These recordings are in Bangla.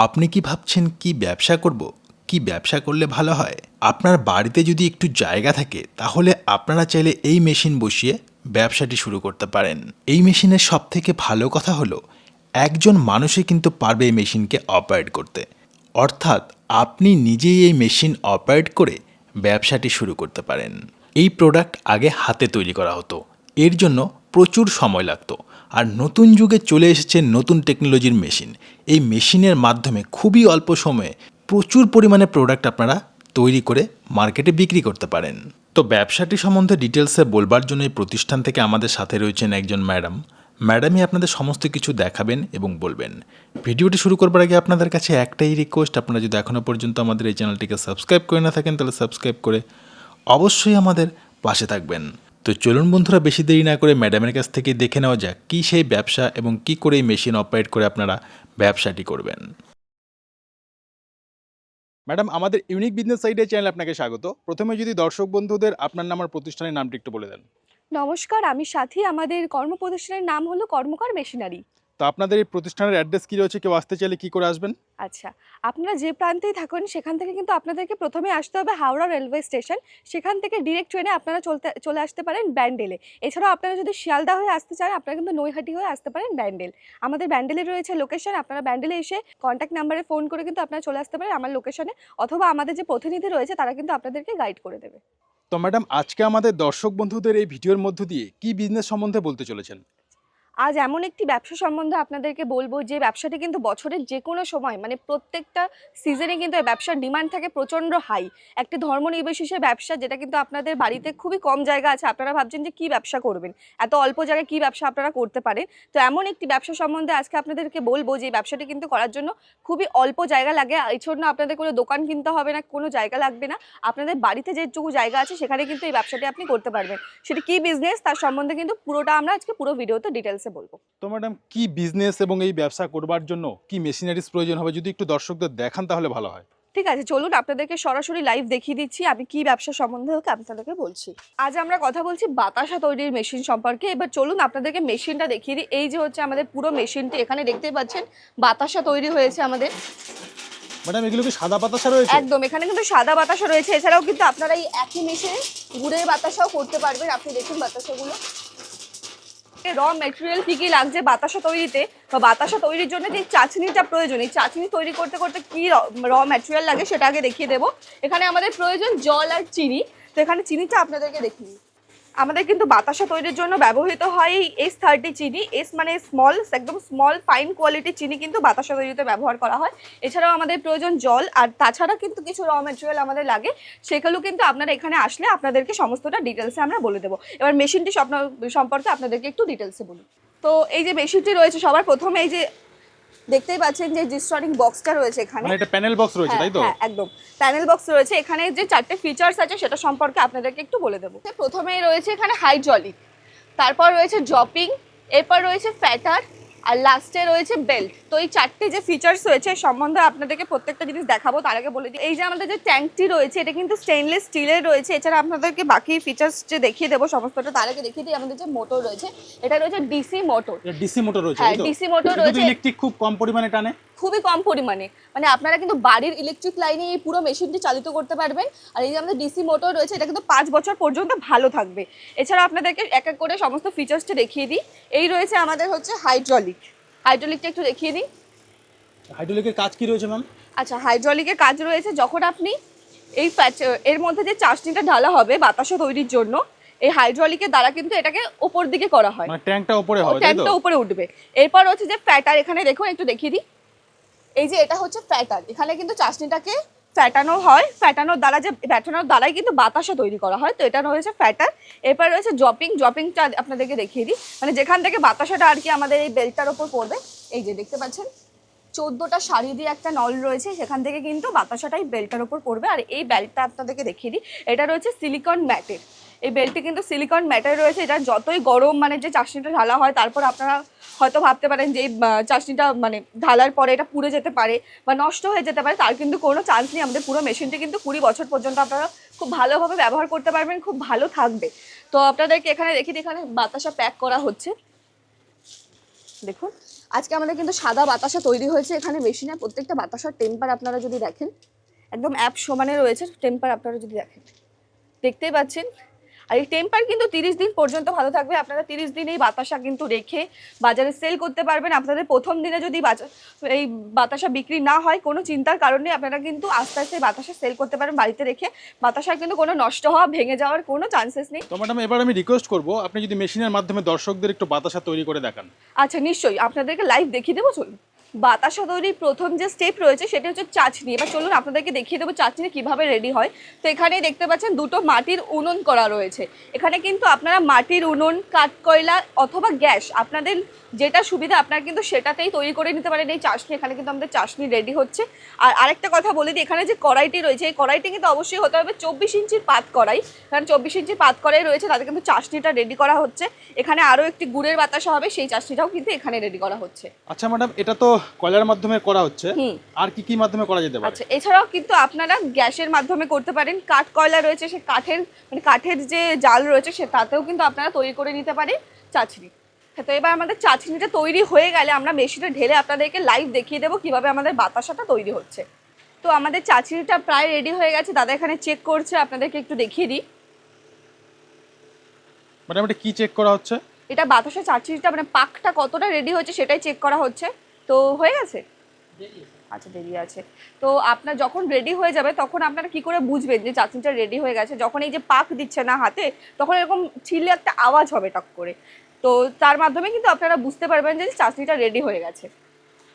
আপনি কি ভাবছেন কি ব্যবসা করব? কি ব্যবসা করলে ভালো হয়? আপনার বাড়িতে যদি একটু জায়গা থাকে, তাহলে আপনারা চাইলে এই মেশিন বসিয়ে ব্যবসাটি শুরু করতে পারেন। এই মেশিনের সব থেকে ভালো কথা হলো, একজন মানুষই কিন্তু পারবে এই মেশিনকে অপারেট করতে। অর্থাৎ আপনি নিজেই এই মেশিন অপারেট করে ব্যবসাটি শুরু করতে পারেন। এই প্রোডাক্ট আগে হাতে তৈরি করা হতো। এর জন্য প্রচুর সময় লাগতো। আর নতুন যুগে চলে এসেছে নতুন টেকনোলজির মেশিন এই মেশিনের মাধ্যমে খুবই অল্প সময়ে প্রচুর পরিমাণে প্রোডাক্ট আপনারা তৈরি করে মার্কেটে বিক্রি করতে পারেন। তো ব্যবসাটি সম্বন্ধে ডিটেলসে বলবার জন্য এই প্রতিষ্ঠান থেকে আমাদের সাথে রয়েছেন একজন ম্যাডাম। ম্যাডামই আপনাদের সমস্ত কিছু দেখাবেন এবং বলবেন। ভিডিওটি শুরু করবার আগে আপনাদের কাছে একটাই রিকোয়েস্ট আপনারা যদি এখনও পর্যন্ত আমাদের এই চ্যানেলটিকে সাবস্ক্রাইব করে না থাকেন, তাহলে সাবস্ক্রাইব করে অবশ্যই আমাদের পাশে থাকবেন। তো চলুন বন্ধুরা, বেশি দেরি না করে ম্যাডামের কাছ থেকে দেখে নেওয়া যাক কী সেই ব্যবসা এবং কি করে এই মেশিন অপারেট করে আপনারা ব্যবসাটি করবেন। ম্যাডাম, আমাদের ইউনিক বিজনেস সাইডের চ্যানেল আপনাকে স্বাগত। প্রথমে যদি দর্শক বন্ধুদের আপনার নাম আর প্রতিষ্ঠানের নামটি একটু বলে দেন। নমস্কার, আমি সাথী। আমাদের কর্ম প্রতিষ্ঠানের নাম হলো কর্মকার মেশিনারি। তো আপনাদের এই প্রতিষ্ঠানের অ্যাড্রেস কী রয়েছে? কেউ আসতে চাইলে কী করে আসবেন? আচ্ছা আপনারা যে প্রান্তেই থাকুন সেখান থেকে কিন্তু আপনাদেরকে প্রথমে আসতে হবে হাওড়া রেলওয়ে স্টেশন সেখান থেকে ডিরেক্ট ট্রেনে আপনারা চলতে চলে আসতে পারেন ব্যান্ডেলে। এছাড়াও আপনারা যদি শিয়ালদা হয়ে আসতে চান আপনারা কিন্তু নৈহাটি হয়ে আসতে পারেন ব্যান্ডেল। আমাদের ব্যান্ডেলে রয়েছে লোকেশন আপনারা ব্যান্ডেলে এসে কন্ট্যাক্ট নাম্বারে ফোন করে কিন্তু আপনারা চলে আসতে পারেন আমার লোকেশনে অথবা আমাদের যে প্রতিনিধি রয়েছে তারা কিন্তু আপনাদেরকে গাইড করে দেবে। তো ম্যাডাম আজকে আমাদের দর্শক বন্ধুদের এই ভিডিওর মধ্য দিয়ে কি বিজনেস সম্বন্ধে বলতে চলেছেন? আজ এমন একটি ব্যবসা সম্বন্ধে আপনাদেরকে বলব যে ব্যবসাটি কিন্তু বছরের যে কোনো সময় মানে প্রত্যেকটা সিজনে কিন্তু এই ব্যবসার ডিমান্ড থাকে প্রচণ্ড হাই একটি ধর্ম নির্বিশেষে ব্যবসা যেটা কিন্তু আপনাদের বাড়িতে খুবই কম জায়গা আছে, আপনারা ভাবছেন যে কি ব্যবসা করবেন? এত অল্প জায়গায় কি ব্যবসা আপনারা করতে পারেন? তো এমন একটি ব্যবসা সম্বন্ধে আজকে আপনাদেরকে বলব যে ব্যবসাটি কিন্তু করার জন্য খুবই অল্প জায়গা লাগে। এই জন্য আপনাদের কোনো দোকান কিনতে হবে না, কোনো জায়গা লাগবে না। আপনাদের বাড়িতে যেটুকু জায়গা আছে সেখানে কিন্তু এই ব্যবসাটি আপনি করতে পারবেন। সেটি কি বিজনেস তার সম্বন্ধে কিন্তু পুরোটা আমরা আজকে পুরো ভিডিওতে ডিটেলসে বলব। তো ম্যাডাম কি বিজনেস এবং এই ব্যবসা করবার জন্য কি মেশিনারিজ প্রয়োজন হবে? যদি একটু দর্শকদের দেখান তাহলে ভালো হয়। ঠিক আছে চলুন আপনাদেরকে সরাসরি লাইভ দেখিয়ে দিচ্ছি আমি কি ব্যবসা সম্বন্ধে ওকে আপনাদেরকে বলছি। আজ আমরা কথা বলছি বাতাসা তৈরির মেশিন সম্পর্কে। এবার চলুন আপনাদেরকে মেশিনটা দেখিয়ে দিই। এই যে হচ্ছে আমাদের পুরো মেশিনটি এখানে দেখতেই পাচ্ছেন বাতাসা তৈরি হয়েছে আমাদের। ম্যাডাম এগুলো কি সাদা পাতাসা রয়েছে? একদম এখানে কিন্তু সাদা বাতাসা রয়েছে। এছাড়াও কিন্তু আপনারা এই একই মেশিনে গুড়ের বাতাসাও করতে পারবেন। আপনি দেখুন বাতাসাগুলো। র মেটেরিয়াল কি কি লাগছে বাতাসা তৈরিতে বা বাতাসা তৈরির জন্য যে চাচনিটা প্রয়োজন, এই চাচনি তৈরি করতে করতে কি র ম্যাটেরিয়াল লাগে সেটা আগে দেখিয়ে দেবো এখানে আমাদের প্রয়োজন জল আর চিনি তো এখানে চিনিটা আপনাদেরকে দেখিয়ে। আমাদের কিন্তু বাতাসা তৈরির জন্য ব্যবহৃত হয় এই এস থার্টি চিনি। এস মানে স্মল একদম স্মল ফাইন কোয়ালিটির চিনি কিন্তু বাতাসা তৈরিতে ব্যবহার করা হয়। এছাড়াও আমাদের প্রয়োজন জল, আর তাছাড়া কিন্তু কিছু র মেটেরিয়াল আমাদের লাগে। সেগুলো কিন্তু আপনারা এখানে আসলে আপনাদেরকে সমস্তটা ডিটেলসে আমরা বলে দেবো। এবার মেশিনটি সম্পর্কে আপনাদেরকে একটু ডিটেলসে বলি তো এই যে মেশিনটি রয়েছে, সবার প্রথমে এই যে দেখতেই পাচ্ছেন যে ডিস্ট্রনিক বক্সটা রয়েছে এখানে। মানে এটা প্যানেল বক্স রয়েছে হ্যাঁ, তাই তো? হ্যাঁ, একদম। প্যানেল বক্স রয়েছে। এখানে যে চারটে ফিচার্স আছে সেটা সম্পর্কে আপনাদেরকে একটু বলে দেবো। প্রথমেই রয়েছে এখানে হাইড্রলিক তারপর রয়েছে জপিং এরপর রয়েছে ফ্যাটার আর লাস্টে রয়েছে বেল্ট তো এই চারটে যে ফিচার্স রয়েছে সম্বন্ধে আপনাদেরকে প্রত্যেকটা জিনিস দেখাবো। তার আগে বলে দিই এই যে আমাদের যে ট্যাঙ্কটি রয়েছে এটা কিন্তু স্টেনলেস স্টিলের রয়েছে। এছাড়া আপনাদেরকে বাকি ফিচার্স যে দেখিয়ে দেবো সমস্তটা তার আগে দেখিয়ে দিই আমাদের যে মোটর রয়েছে এটা রয়েছে ডিসি মোটর ডিসি মোটর রয়েছে হ্যাঁ, তো? DC মোটর রয়েছে। ইলেকট্রিক খুব কম পরিমাণে টানে। খুবই কম পরিমাণে। মানে আপনারা কিন্তু বাড়ির ইলেকট্রিক লাইনে এই পুরো মেশিনটি চালিত করতে পারবেন। আর এই যে আমাদের ডিসি মোটর রয়েছে এটা কিন্তু পাঁচ বছর পর্যন্ত ভালো থাকবে। এছাড়া আপনাদেরকে এক এক করে সমস্ত ফিচার্সটা দেখিয়ে দিই। এই রয়েছে আমাদের হচ্ছে হাইড্রলিক হাইড্রলিকটা একটু দেখিয়ে দিই। হাইড্রোলিকের কাজ কি রয়েছে ম্যাম আচ্ছা হাইড্রলিকের কাজ রয়েছে যখন আপনি এই এর মধ্যে যে চাষনিটা ঢালা হবে বাতাসা তৈরির জন্য এই হাইড্রলিকের দ্বারা কিন্তু এটাকে ওপর দিকে করা হয়। মানে ট্যাঙ্কটা উপরে হবে ট্যাঙ্কটা উপরে উঠবে। এরপর হচ্ছে যে ফ্যাটার এখানে দেখুন একটু দেখিয়ে দিই। এই যে এটা হচ্ছে ফ্যাটার এখানে কিন্তু চাশনিটাকে ফ্যাটানো হয়। ফ্যাটানোর দ্বারা যে ফ্যাটানোর দ্বারাই কিন্তু বাতাসা তৈরি করা হয়। তো এটা রয়েছে ফ্যাটার এরপর রয়েছে জপিং জপিংটা আপনাদেরকে দেখিয়ে দিই। মানে যেখান থেকে বাতাসাটা আর কি আমাদের এই বেল্টটার ওপর পড়বে, এই যে দেখতে পাচ্ছেন, চোদ্দোটা শাড়ি দিয়ে একটা নল রয়েছে। সেখান থেকে কিন্তু বাতাসাটাই বেল্টটার ওপর পড়বে। আর এই বেল্টটা আপনাদেরকে দেখিয়ে দিই। এটা রয়েছে সিলিকন ম্যাটের এই বেল্টটি কিন্তু সিলিকন ম্যাটের রয়েছে, এটা যতই গরম মানে যে চাশনিটা ঢালা হয়, তারপর আপনারা হয়তো ভাবতে পারেন যে এই চাশনিটা মানে ঢালার পরে এটা পুড়ে যেতে পারে বা নষ্ট হয়ে যেতে পারে, তার কিন্তু কোনো চান্স নেই। আমাদের পুরো মেশিনটি কিন্তু কুড়ি বছর পর্যন্ত আপনারা খুব ভালোভাবে ব্যবহার করতে পারবেন, খুব ভালো থাকবে। তো আপনাদেরকে এখানে দেখি এখানে বাতাসা প্যাক করা হচ্ছে। দেখুন, আজকে আমাদের কিন্তু সাদা বাতাসা তৈরি হয়েছে এখানে মেশিনে প্রত্যেকটা বাতাসার টেম্পার আপনারা যদি দেখেন, একদম অ্যাপ সমানে রয়েছে টেম্পার আপনারা যদি দেখেন। দেখতেই পাচ্ছেন আর এই টেম্পার কিন্তু তিরিশ দিন পর্যন্ত ভালো থাকবে। আপনারা তিরিশ দিন এই বাতাসা কিন্তু রেখে বাজারে সেল করতে পারবেন। আপনাদের প্রথম দিনে যদি এই বাতাসা বিক্রি না হয় কোনো চিন্তার কারণে আপনারা কিন্তু আস্তে আস্তে এই বাতাসা সেল করতে পারেন বাড়িতে রেখে। বাতাসার কিন্তু কোনো নষ্ট হওয়া ভেঙে যাওয়ার কোনো চান্সেস নেই। তো ম্যাডাম এবার আমি রিকোয়েস্ট করব আপনি যদি মেশিনের মাধ্যমে দর্শকদের একটু বাতাসা তৈরি করে দেখান। আচ্ছা নিশ্চয়ই। আপনাদেরকে লাইভ দেখিয়ে দেবো চলুন বাতাসা তৈরির প্রথম যে স্টেপ রয়েছে সেটা হচ্ছে চাচনি এবার চলুন আপনাদেরকে দেখিয়ে দেবো চাচনি কীভাবে রেডি হয়। তো এখানে দেখতে পাচ্ছেন দুটো মাটির উনুন করা রয়েছে। এখানে কিন্তু আপনারা মাটির উনুন, কাঠকয়লা অথবা গ্যাস আপনাদের যেটা সুবিধা আপনারা কিন্তু সেটাতেই তৈরি করে নিতে পারেন এই চাশনি এখানে কিন্তু আমাদের চাশনি রেডি হচ্ছে। আর আরেকটা কথা বলে দিই, এখানে যে কড়াইটি রয়েছে, এই কড়াইটি কিন্তু অবশ্যই হতে হবে চব্বিশ ইঞ্চির পাত কড়াই। কারণ চব্বিশ ইঞ্চির পাত কড়াই রয়েছে, তাতে কিন্তু চাশনিটা রেডি করা হচ্ছে। এখানে আরও একটি গুড়ের বাতাসা হবে, সেই চাশনিটাও কিন্তু এখানে রেডি করা হচ্ছে। আচ্ছা ম্যাডাম এটা তো কয়লার মাধ্যমে করা হচ্ছে আর কি কি মাধ্যমে করা যেতে পারে? আচ্ছা এছাড়াও কিন্তু আপনারা গ্যাসের মাধ্যমে করতে পারেন কাঠ কয়লা রয়েছে সে কাঠের মানে কাঠের যে জাল রয়েছে সে তাতেও কিন্তু আপনারা তৈরি করে নিতে পারেন চাচনি। হ্যাঁ, তো এবার আমাদের চাচনিটা তৈরি হয়ে গেলে আমরা মেশিনে ঢেলে আপনাদেরকে লাইভ দেখিয়ে দেবো কীভাবে আমাদের বাতাসাটা তৈরি হচ্ছে। তো আমাদের চাচনিটা প্রায় রেডি হয়ে গেছে দাদা এখানে চেক করছে আপনাদেরকে একটু দেখিয়ে দিই। ম্যাডাম এটা কি চেক করা হচ্ছে? এটা বাতাসা চাচনিটা মানে পাকটা কতটা রেডি হচ্ছে সেটাই চেক করা হচ্ছে। তো হয়ে গেছে? আচ্ছা দেরি আছে। তো আপনার যখন রেডি হয়ে যাবে, তখন আপনারা কি করে বুঝবেন যে চাটনিটা রেডি হয়ে গেছে? যখন এই যে পাক দিচ্ছে না হাতে, তখন এরকম ছিলে একটা আওয়াজ হবে টক করে। তো তার মাধ্যমে কিন্তু আপনারা বুঝতে পারবেন যে চাটনিটা রেডি হয়ে গেছে।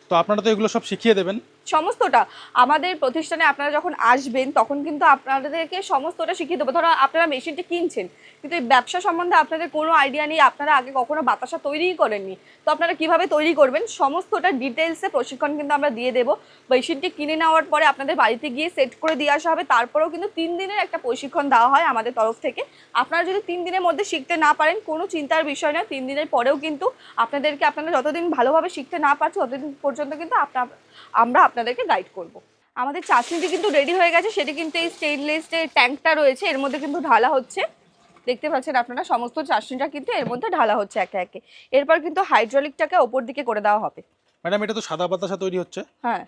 তো আপনারা তো এগুলো সব শিখিয়ে দেবেন। সমস্তটা আমাদের প্রতিষ্ঠানে আপনারা যখন আসবেন, তখন কিন্তু আপনাদেরকে সমস্তটা শিখিয়ে দেবো। ধরো আপনারা মেশিনটি কিনছেন, কিন্তু এই ব্যবসা সম্বন্ধে আপনাদের কোনো আইডিয়া নেই, আপনারা আগে কখনো বাতাসা তৈরিই করেননি। তো আপনারা কীভাবে তৈরি করবেন, সমস্তটা ডিটেলসে প্রশিক্ষণ কিন্তু আমরা দিয়ে দেবো। মেশিনটি কিনে নেওয়ার পরে আপনাদের বাড়িতে গিয়ে সেট করে দিয়ে আসা হবে। তারপরেও কিন্তু তিন দিনের একটা প্রশিক্ষণ দেওয়া হয় আমাদের তরফ থেকে। আপনারা যদি তিন দিনের মধ্যে শিখতে না পারেন, কোনো চিন্তার বিষয় না তিন দিনের পরেও কিন্তু আপনাদেরকে আপনারা যতদিন ভালোভাবে শিখতে না পারছ, ততদিন পর্যন্ত কিন্তু আপনার আমরা আপনাদেরকে গাইড করব। আমাদের চাটনিটি কিন্তু রেডি হয়ে গেছে সেটি কিন্তু এই স্টেনলেস যে ট্যাঙ্কটা রয়েছে এর মধ্যে কিন্তু ঢালা হচ্ছে। দেখতে পাচ্ছেন আপনারা সমস্ত চাটনিটা কিন্তু এর মধ্যে ঢালা হচ্ছে একে একে। এরপর কিন্তু হাইড্রোলিকটাকে ওপর দিকে করে দেওয়া হবে। ম্যাডাম এটা তো সাদা বাতাসা তৈরি হচ্ছে। হ্যাঁ।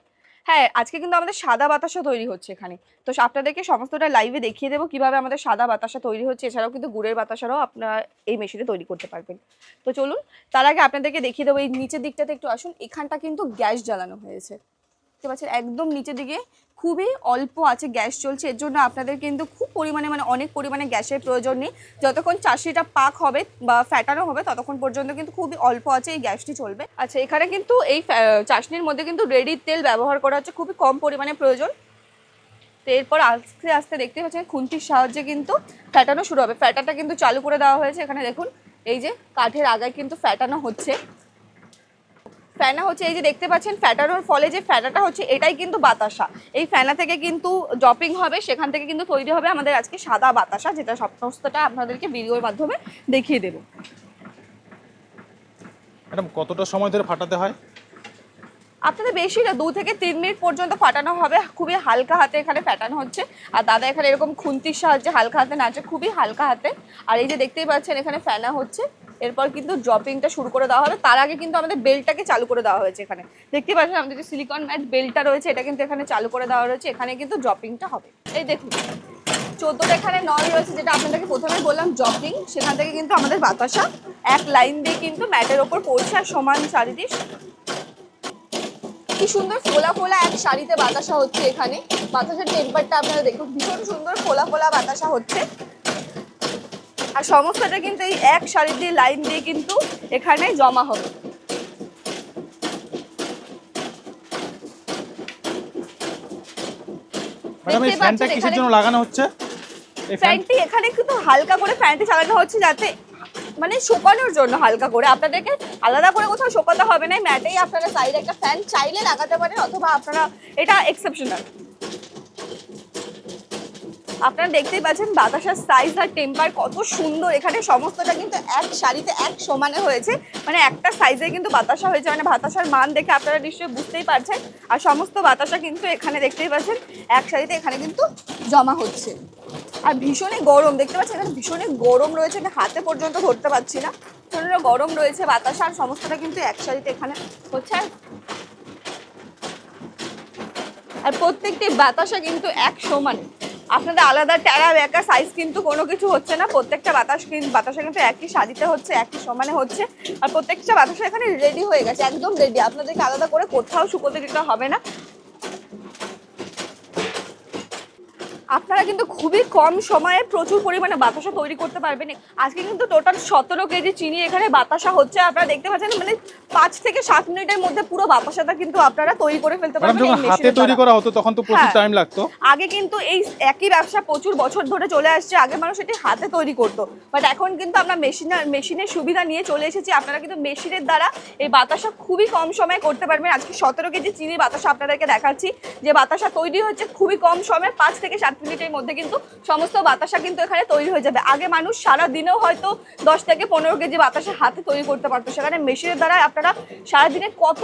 হ্যাঁ আজকে কিন্তু আমাদের সাদা বাতাসা তৈরি হচ্ছে এখানে। তো আপনাদেরকে সমস্তটা লাইভে দেখিয়ে দেবো কীভাবে আমাদের সাদা বাতাসা তৈরি হচ্ছে। এছাড়াও কিন্তু গুড়ের বাতাসারও আপনারা এই মেশিনে তৈরি করতে পারবেন। তো চলুন, তার আগে আপনাদেরকে দেখিয়ে দেবো এই নিচের দিকটাতে একটু আসুন। এখানটা কিন্তু গ্যাস জ্বালানো হয়েছে। দেখতে পাচ্ছেন, একদম নিচের দিকে খুবই অল্প আছে, গ্যাস চলছে। এর জন্য আপনাদের কিন্তু খুব পরিমাণে মানে অনেক পরিমাণে গ্যাসের প্রয়োজন নেই। যতক্ষণ চাষিটা পাক হবে বা ফ্যাটানো হবে, ততক্ষণ পর্যন্ত কিন্তু খুবই অল্প আছে এই গ্যাসটি চলবে। আচ্ছা এখানে কিন্তু এই চাশনির মধ্যে কিন্তু রেডি তেল ব্যবহার করা হচ্ছে, খুবই কম পরিমাণে প্রয়োজন। তো এরপর আস্তে আস্তে দেখতে পাচ্ছেন খুন্তির সাহায্যে কিন্তু ফ্যাটানো শুরু হবে। ফ্যাটাটা কিন্তু চালু করে দেওয়া হয়েছে। এখানে দেখুন, এই যে কাঠের আগায় কিন্তু ফ্যাটানো হচ্ছে। ফ্যানা হচ্ছে, এই যে দেখতে পাচ্ছেন ফ্যাটানোর ফলে যে ফ্যাটাটা হচ্ছে, এটাই কিন্তু বাতাসা। এই ফ্যানা থেকে কিন্তু ড্রপিং হবে, সেখান থেকে কিন্তু তৈরি হবে আমাদের আজকে সাদা বাতাসা, যেটা সমস্তটা আপনাদেরকে ভিডিওর মাধ্যমে দেখিয়ে দেবো। ম্যাডাম, কতটা সময় ধরে ফাটাতে হয়? আপনাদের বেশি না দু থেকে তিন মিনিট পর্যন্ত ফাটানো হবে। খুবই হালকা হাতে এখানে ফাটানো হচ্ছে। আর দাদা এখানে এরকম খুন্তির সাহায্যে হালকা হাতে নাচে, খুবই হালকা হাতে। আর এই যে দেখতেই পাচ্ছেন, এখানে ফ্যানা হচ্ছে। এরপর কিন্তু ড্রপিংটা শুরু করে দেওয়া হবে। তার আগে কিন্তু আমাদের বেলটাকে চালু করে দেওয়া হয়েছে এখানে। দেখতে পাচ্ছেন, আমাদের যে সিলিকন ম্যাট বেলটা রয়েছে, এটা কিন্তু এখানে চালু করে দেওয়া রয়েছে। এখানে কিন্তু ড্রপিংটা হবে। এই দেখুন চোদ্দোটা এখানে নল রয়েছে, যেটা আপনাদেরকে প্রথমে বললাম ড্রপিং সেখান থেকে কিন্তু আমাদের বাতাসা এক লাইন দিয়ে কিন্তু ম্যাটের ওপর পড়ছে আর সমান চারিদিক কি সুন্দর ফোলা ফোলা এক শাড়িতে বাতাসা হচ্ছে এখানে। বাতাসের টেম্পারটা আপনারা দেখুন ভীষণ সুন্দর ফোলা ফোলা বাতাসা হচ্ছে। আর সমস্তটা কিন্তু এই এক শাড়ি দিয়ে লাইন দিয়ে কিন্তু এখানে জমা হবে। ম্যাডাম এই ফ্যানটা কিসের এখানে- জন্য লাগানো হচ্ছে? ফ্যানটি এখানে কিন্তু হালকা করে ফ্যানটি চালানো হচ্ছে যাতে মানে শোকানোর জন্য হালকা করে। আপনাদেরকে আলাদা করে কোথাও শোকাতে হবে না। ম্যাটেই আপনারা সাইডে একটা ফ্যান চাইলে লাগাতে পারেন, অথবা আপনারা এটা এক্সেপশনাল আপনারা দেখতেই পাচ্ছেন বাতাসার সাইজ আর টেম্পার কত সুন্দর। এখানে সমস্তটা কিন্তু এক শাড়িতে এক সমানে হয়েছে। মানে একটা সাইজে কিন্তু বাতাসা হয়েছে। মানে বাতাসার মান দেখে আপনারা নিশ্চয়ই বুঝতেই পারছেন। আর সমস্ত বাতাসা কিন্তু এখানে দেখতেই পাচ্ছেন, এক শাড়িতে এখানে কিন্তু জমা হচ্ছে। আর ভীষণই গরম, দেখতে পাচ্ছি এখানে ভীষণই গরম রয়েছে, আমি হাতে পর্যন্ত ধরতে পারছি না। প্রচণ্ড গরম রয়েছে, বাতাস আর সমস্তটা কিন্তু একসাথে এখানে হচ্ছে। আর প্রত্যেকটি বাতাসা কিন্তু এক সমান। আপনাদের আলাদা ট্যারা ব্যাকা সাইজ কিন্তু কোনো কিছু হচ্ছে না, প্রত্যেকটা বাতাস কিন্তু বাতাসা কিন্তু একই সাজিতে হচ্ছে, একই সমানে হচ্ছে। আর প্রত্যেকটা বাতাসা এখানে রেডি হয়ে গেছে, একদম রেডি আপনাদেরকে আলাদা করে কোথাও শুকোতে দিতে হবে না। আপনারা কিন্তু খুবই কম সময়ে প্রচুর পরিমাণে বাতাসা তৈরি করতে পারবেন। আজকে কিন্তু টোটাল সতেরো কেজি চিনি এখানে বাতাসা হচ্ছে। আপনারা দেখতে পাচ্ছেন মানে পাঁচ থেকে সাত মিনিটের মধ্যে পুরো বাতাসাটা কিন্তু আপনারা তৈরি করে ফেলতে পারবেন হাতে তৈরি করা হতো তখন তো প্রচুর হ্যাঁ। টাইম লাগতো। আগে কিন্তু এই একই ব্যবসা প্রচুর বছর ধরে চলে আসছে আগে মানুষ এটি হাতে তৈরি করতো। বাট এখন কিন্তু আমরা মেশিনের মেশিনের সুবিধা নিয়ে চলে এসেছি। আপনারা কিন্তু মেশিনের দ্বারা এই বাতাসা খুবই কম সময়ে করতে পারবেন। আজকে সতেরো কেজি চিনি বাতাসা আপনাদেরকে দেখাচ্ছি। যে বাতাসা তৈরি হচ্ছে খুবই কম সময়ে পাঁচ থেকে সাত মিনিটের মধ্যে কিন্তু সমস্ত বাতাসা কিন্তু এখানে তৈরি হয়ে যাবে। আগে মানুষ সারা দিনেও হয়তো দশ থেকে পনেরো কেজি বাতাসা হাতে তৈরি করতে পারতো। সেখানে মেশিনের দ্বারা আপনারা সারাদিনে কত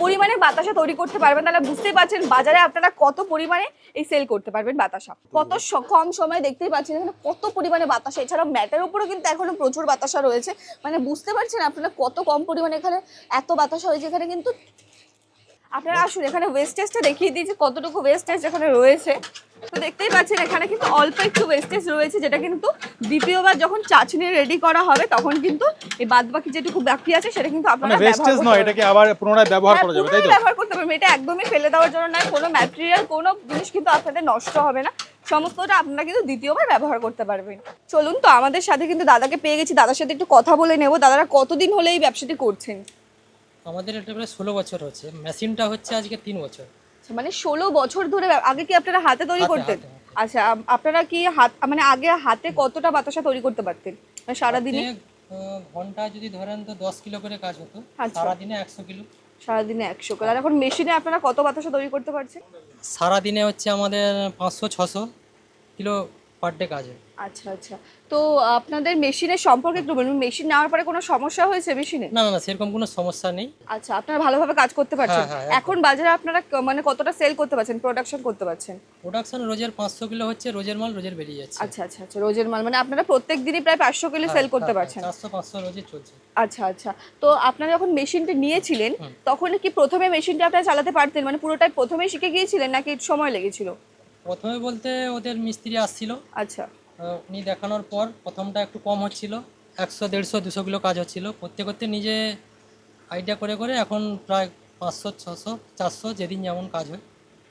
পরিমাণে বাতাসা তৈরি করতে পারবেন, তাহলে বুঝতেই পারছেন বাজারে আপনারা কত পরিমাণে এই সেল করতে পারবেন বাতাসা। কত কম সময়ে দেখতেই পাচ্ছেন এখানে কত পরিমাণে বাতাসা। এছাড়াও ম্যাটের উপরেও কিন্তু এখনও প্রচুর বাতাসা রয়েছে। মানে বুঝতে পারছেন আপনারা কত কম পরিমাণে এখানে এত বাতাসা হয়েছে। এখানে কিন্তু আপনারা আসুন এখানে ওয়েস্টেজটা দেখিয়ে দিই যে কতটুকু ওয়েস্টেজ এখানে রয়েছে। তো দেখতেই পাচ্ছেন এখানে কিন্তু অল্প একটু ওয়েস্টেজ রয়েছে যেটা কিন্তু দ্বিতীয়বার যখন চাচনি রেডি করা হবে তখন কিন্তু এই বাদ বাকি যেটুকু বাকি আছে সেটা কিন্তু মানে আপনারা ওয়েস্টেজ করতে নয়। এটাকে আবার পুনরায় ব্যবহার হ্যাঁ, করা যাবে তাই তো? ব্যবহার করতে পারবেন। এটা একদমই ফেলে দেওয়ার জন্য নয় কোনো ম্যাটেরিয়াল কোনো জিনিস কিন্তু আপনাদের নষ্ট হবে না। সমস্তটা আপনারা কিন্তু দ্বিতীয়বার ব্যবহার করতে পারবেন। চলুন তো আমাদের সাথে কিন্তু দাদাকে পেয়ে গেছি। দাদার সাথে একটু কথা বলে নেব। দাদারা কতদিন হলে এই ব্যবসাটি করছেন? আমাদের এটা প্রায় ষোলো বছর হচ্ছে। মেশিনটা হচ্ছে আজকে তিন বছর। আচ্ছা, মানে ষোলো বছর ধরে আগে কি আপনারা হাতে তৈরি করতেন। আচ্ছা আপনারা কি হাত মানে আগে হাতে কতটা বাতাসা তৈরি করতে পারতেন? মানে সারাদিনে? ঘণ্টা যদি ধরেন তো দশ কিলো করে কাজ হতো। আচ্ছা। সারাদিনে একশো কিলো। সারাদিনে একশো কিলো। আর এখন মেশিনে আপনারা কত বাতাসা তৈরি করতে পারছেন? সারাদিনে হচ্ছে আমাদের পাঁচশো ছশো কিলো পার ডে কাজ। হয় আচ্ছা আচ্ছা। তো আপনাদের মেশিনের সম্পর্কে একটু বলুন মেশিন নেওয়ার পরে কোনো সমস্যা হয়েছে মেশিনে? না না না সেরকম কোনো সমস্যা নেই। আচ্ছা আপনারা ভালোভাবে কাজ করতে পারছেন। হ্যাঁ, হ্যাঁ, এখন বাজারে আপনারা ক- মানে কতটা সেল করতে পারছেন প্রোডাকশন করতে পারছেন? প্রোডাকশন রোজের পাঁচশো কিলো হচ্ছে রোজের মাল রোজের বেরিয়ে যাচ্ছে। আচ্ছা আচ্ছা আচ্ছা রোজের মাল মানে আপনারা প্রত্যেক দিনই প্রায় পাঁচশো কিলো সেল করতে পারছেন। চারশো পাঁচশো রোজে চলছে। আচ্ছা আচ্ছা। তো আপনারা যখন মেশিনটা নিয়েছিলেন তখন কি প্রথমে মেশিনটা আপনারা চালাতে পারতেন? মানে পুরোটাই প্রথমেই শিখে গিয়েছিলেন নাকি সময় লেগেছিল? প্রথমে বলতে ওদের মিস্ত্রি আসছিল। আচ্ছা। উনি দেখানোর পর প্রথমটা একটু কম হচ্ছিল একশো দেড়শো দুশো কিলো কাজ হচ্ছিল। করতে করতে নিজে আইডিয়া করে করে এখন প্রায় পাঁচশো ছশো চারশো যেদিন যেমন কাজ হয়।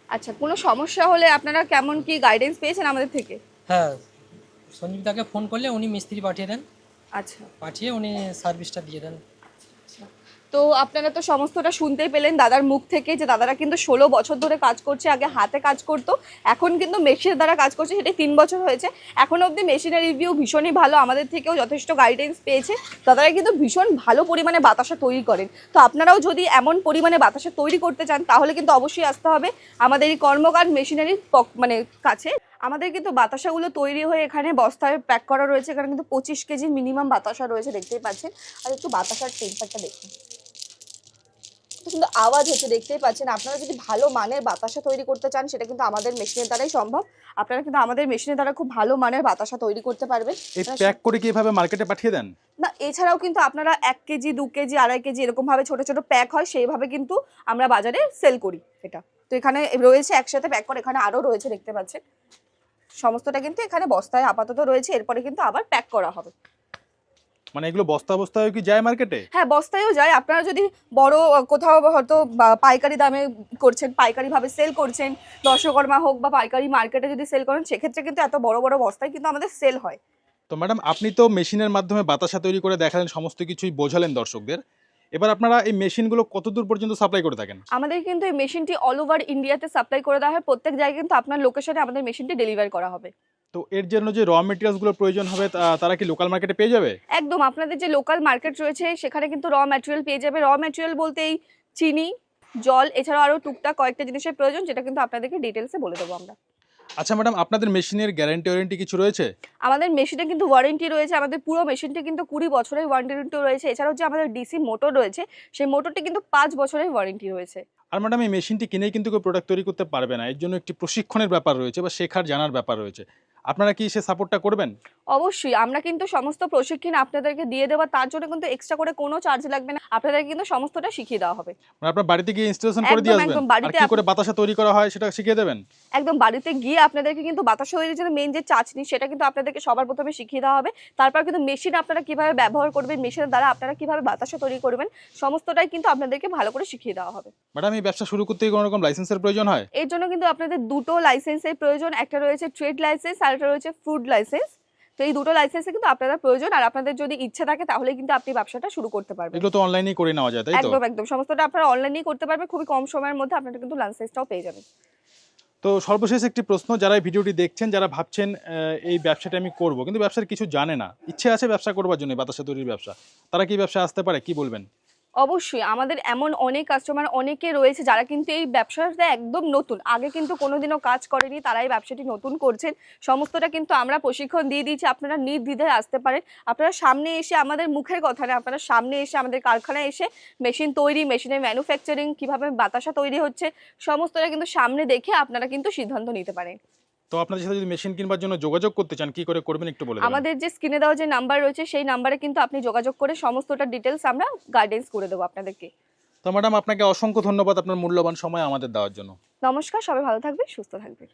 আচ্ছা কোনো সমস্যা হলে আপনারা কেমন কি গাইডেন্স পেয়েছেন আমাদের থেকে? হ্যাঁ সঞ্জীবদাকে ফোন করলে উনি মিস্ত্রি পাঠিয়ে দেন। আচ্ছা। পাঠিয়ে উনি সার্ভিসটা দিয়ে দেন। তো আপনারা তো সমস্তটা শুনতেই পেলেন দাদার মুখ থেকে যে দাদারা কিন্তু ষোলো বছর ধরে কাজ করছে, আগে হাতে কাজ করতো, এখন কিন্তু মেশিনের দ্বারা কাজ করছে সেটা তিন বছর হয়েছে। এখন অবধি মেশিনের রিভিউ ভীষণই ভালো, আমাদের থেকেও যথেষ্ট গাইডেন্স পেয়েছে। দাদারা কিন্তু ভীষণ ভালো পরিমাণে বাতাসা তৈরি করেন। তো আপনারাও যদি এমন পরিমাণে বাতাসা তৈরি করতে চান, তাহলে কিন্তু অবশ্যই আসতে হবে আমাদের এই কর্মকার মেশিনারির মানে কাছে। আমাদের কিন্তু বাতাসাগুলো তৈরি হয়ে এখানে বস্তায় প্যাক করা রয়েছে এখানে কিন্তু পঁচিশ কেজি মিনিমাম বাতাসা রয়েছে দেখতেই পাচ্ছেন। আর একটু বাতাসার টেম্পারটা দেখুন। কিন্তু আওয়াজ হচ্ছে দেখতেই পাচ্ছেন। আপনারা যদি ভালো মানের বাতাসা তৈরি করতে চান সেটা কিন্তু আমাদের মেশিনের দ্বারাই সম্ভব। আপনারা কিন্তু আমাদের মেশিনের দ্বারা খুব ভালো মানের বাতাসা তৈরি করতে পারবেন। এই প্যাক করে কি এভাবে মার্কেটে পাঠিয়ে দেন? না এছাড়াও কিন্তু আপনারা এক কেজি দু কেজি আড়াই কেজি এরকম ভাবে ছোট ছোট প্যাক হয় সেইভাবে কিন্তু আমরা বাজারে সেল করি এটা। তো এখানে রয়েছে একসাথে প্যাক করে এখানে আরও রয়েছে দেখতে পাচ্ছেন। সমস্তটা কিন্তু এখানে বস্তায় আপাতত রয়েছে এরপরে কিন্তু আবার প্যাক করা হবে। মানে এগুলো বস্তা বস্তায় কি যায় মার্কেটে? হ্যাঁ বস্তায়ও যায়। আপনারা যদি বড় কোথাও হয়তো পাইকারি দামে করছেন পাইকারি ভাবে সেল করছেন দর্শকর্মা হোক বা পাইকারি মার্কেটে যদি সেল করেন সেক্ষেত্রে কিন্তু এত বড় বড় বস্তায় কিন্তু আমাদের সেল হয়। তো ম্যাডাম আপনি তো মেশিনের মাধ্যমে বাতাসা তৈরি করে দেখালেন সমস্ত কিছুই বোঝালেন দর্শকদের। এবার আপনারা এই মেশিনগুলো কতদূর পর্যন্ত সাপ্লাই করে থাকেন? আমাদের কিন্তু এই মেশিনটি অল ওভার ইন্ডিয়াতে সাপ্লাই করে দেওয়া হয়। প্রত্যেক জায়গায় কিন্তু আপনার লোকেশনে আমাদের মেশিনটি ডেলিভার করা হবে। তো এর জন্য যে র মেটেরিয়ালসগুলো প্রয়োজন হবে তা- তারা কি লোকাল মার্কেটে পেয়ে যাবে? একদম আপনাদের যে লোকাল মার্কেট রয়েছে সেখানে কিন্তু র ম্যাটেরিয়াল পেয়ে যাবে। র ম্যাটেরিয়াল বলতে এই চিনি জল এছাড়াও আরও টুকটাক কয়েকটা জিনিসের প্রয়োজন যেটা কিন্তু আপনাদেরকে ডিটেলসে বলে দেবো আমরা। আচ্ছা ম্যাডাম আপনাদের মেশিনের গ্যারান্টি ওয়ারেন্টি কিছু রয়েছে? আমাদের মেশিনে কিন্তু ওয়ারেন্টি রয়েছে আমাদের পুরো মেশিনটি কিন্তু কুড়ি বছরের ওয়ারেন্টি রয়েছে। এছাড়াও যে আমাদের ডিসি মোটর রয়েছে সেই মোটরটি কিন্তু পাঁচ বছরের ওয়ারেন্টি রয়েছে। আর ম্যাডাম এই মেশিনটি কিনেই কিন্তু কেউ প্রোডাক্ট তৈরি করতে পারবে না। এর জন্য একটি প্রশিক্ষণের ব্যাপার রয়েছে বা শেখার জানার ব্যাপার রয়েছে। আপনারা কি সে সাপোর্টটা করবেন? অবশ্যই আমরা কিন্তু সমস্ত প্রশিক্ষণ আপনাদেরকে দিয়ে দেওয়া তার জন্য কিন্তু এক্সট্রা করে কোনো চার্জ লাগবে না আপনাদেরকে কিন্তু সমস্তটা শিখিয়ে দেওয়া হবে। মানে আপনার বাড়িতে গিয়ে ইনস্টলেশন করে দিয়ে আসবেন? আর কি করে বাতাসা তৈরি করা হয় সেটা শিখিয়ে দেবেন? একদম বাড়িতে গিয়ে আপনাদেরকে কিন্তু বাতাসা তৈরির জন্য মেন যে চাচনি সেটা কিন্তু আপনাদেরকে সবার প্রথমে শিখিয়ে দেওয়া হবে। তারপর কিন্তু মেশিন আপনারা কীভাবে ব্যবহার করবেন মেশিনের দ্বারা আপনারা কীভাবে বাতাসা তৈরি করবেন সমস্তটাই কিন্তু আপনাদেরকে ভালো করে শিখিয়ে দেওয়া হবে। ম্যাডাম এই ব্যবসা শুরু করতে কি কোনো রকম লাইসেন্সের প্রয়োজন হয়? এর জন্য কিন্তু আপনাদের দুটো লাইসেন্সের প্রয়োজন একটা রয়েছে ট্রেড লাইসেন্স আর একটা রয়েছে ফুড লাইসেন্স তো এই দুটো লাইসেন্সে কিন্তু আপনাদের প্রয়োজন আর আপনাদের যদি ইচ্ছা থাকে তাহলে কিন্তু আপনি ব্যবসাটা শুরু করতে পারবেন। এগুলো তো অনলাইনেই করে নেওয়া যায় তাই তো? একদম একদম। সমস্তটা আপনারা অনলাইনেই করতে পারবেন খুবই কম সময়ের মধ্যে আপনারা কিন্তু লাইসেন্সটাও পেয়ে যাবেন। তো সর্বশেষ একটি প্রশ্ন যারা এই ভিডিওটি দেখছেন যারা ভাবছেন এই ব্যবসাটা আমি করব কিন্তু ব্যবসার কিছু জানে না। ইচ্ছে আছে ব্যবসা করবার জন্য বাতাসা তৈরির ব্যবসা। তারা কি ব্যবসা আসতে পারে কি বলবেন? অবশ্যই আমাদের এমন অনেক কাস্টমার অনেকে রয়েছে যারা কিন্তু এই ব্যবসাটা একদম নতুন। আগে কিন্তু কোনোদিনও কাজ করেনি, তারা এই ব্যবসাটি নতুন করছেন। সমস্তটা কিন্তু আমরা প্রশিক্ষণ দিয়ে দিয়েছি, আপনারা নির্দ্বিধায় আসতে পারেন। আপনারা সামনে এসে আমাদের মুখের কথা না, আপনারা সামনে এসে আমাদের কারখানায় এসে মেশিন তৈরি মেশিনের ম্যানুফ্যাকচারিং কীভাবে বাতাসা তৈরি হচ্ছে, সমস্তটা কিন্তু সামনে দেখে আপনারা কিন্তু সিদ্ধান্ত নিতে পারেন। তো আপনাদের সাথে যদি মেশিন কিনবার জন্য যোগাযোগ করতে চান কি করে করবেন একটু বলে আমাদের যে স্ক্রিনে দেওয়া যে নাম্বার রয়েছে সেই নাম্বারে কিন্তু আপনি যোগাযোগ করে সমস্তটা ডিটেলস আমরা গাইডেন্স করে দেবো আপনাদেরকে। তো ম্যাডাম আপনাকে অসংখ্য ধন্যবাদ আপনার মূল্যবান সময় আমাদের দেওয়ার জন্য। নমস্কার সবাই ভালো থাকবে সুস্থ থাকবেন।